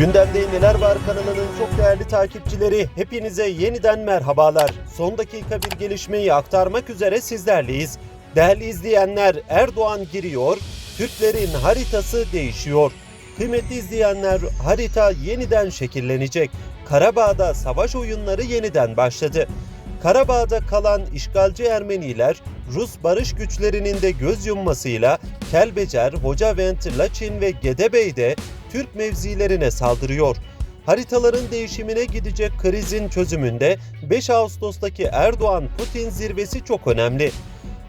Gündemde neler var kanalının çok değerli takipçileri hepinize yeniden merhabalar. Son dakika bir gelişmeyi aktarmak üzere sizlerleyiz. Değerli izleyenler Erdoğan giriyor, Türklerin haritası değişiyor. Kıymetli izleyenler harita yeniden şekillenecek. Karabağ'da savaş oyunları yeniden başladı. Karabağ'da kalan işgalci Ermeniler Rus barış güçlerinin de göz yummasıyla Kelbecer, Hocavent, Laçin ve Gedebey'de Türk mevzilerine saldırıyor. Haritaların değişimine gidecek krizin çözümünde 5 Ağustos'taki Erdoğan-Putin zirvesi çok önemli.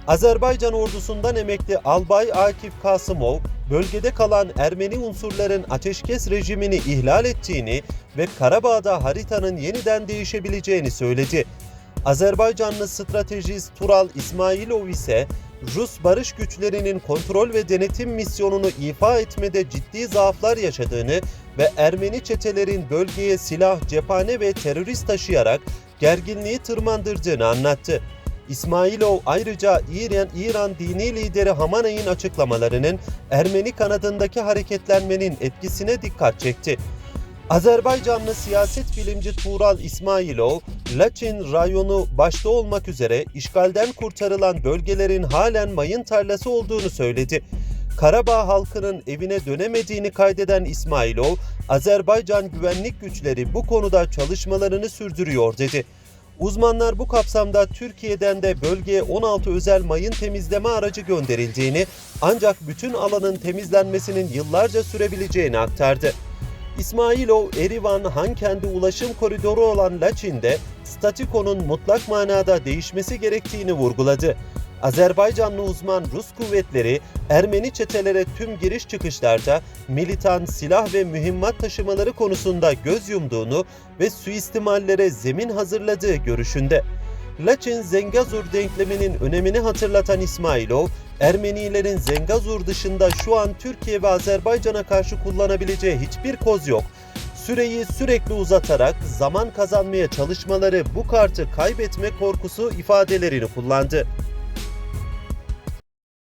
Azerbaycan ordusundan emekli Albay Akif Kasımov, bölgede kalan Ermeni unsurların ateşkes rejimini ihlal ettiğini ve Karabağ'da haritanın yeniden değişebileceğini söyledi. Azerbaycanlı stratejist Tural İsmailov ise Rus barış güçlerinin kontrol ve denetim misyonunu ifa etmede ciddi zaaflar yaşadığını ve Ermeni çetelerin bölgeye silah, cephane ve terörist taşıyarak gerginliği tırmandırdığını anlattı. İsmailov ayrıca İran, İran dini lideri Hamaney'in açıklamalarının Ermeni kanadındaki hareketlenmenin etkisine dikkat çekti. Azerbaycanlı siyaset bilimci Tural İsmailov, Laçin rayonu başta olmak üzere işgalden kurtarılan bölgelerin halen mayın tarlası olduğunu söyledi. Karabağ halkının evine dönemediğini kaydeden İsmailov, Azerbaycan güvenlik güçleri bu konuda çalışmalarını sürdürüyor dedi. Uzmanlar bu kapsamda Türkiye'den de bölgeye 16 özel mayın temizleme aracı gönderildiğini ancak bütün alanın temizlenmesinin yıllarca sürebileceğini aktardı. İsmailov, Erivan, Hankendi ulaşım koridoru olan Laçin'de statükonun mutlak manada değişmesi gerektiğini vurguladı. Azerbaycanlı uzman Rus kuvvetleri Ermeni çetelere tüm giriş çıkışlarda militan silah ve mühimmat taşımaları konusunda göz yumduğunu ve suistimallere zemin hazırladığı görüşünde. Laçin Zengazur denkleminin önemini hatırlatan İsmailov, Ermenilerin Zengazur dışında şu an Türkiye ve Azerbaycan'a karşı kullanabileceği hiçbir koz yok. Süreyi sürekli uzatarak zaman kazanmaya çalışmaları bu kartı kaybetme korkusu ifadelerini kullandı.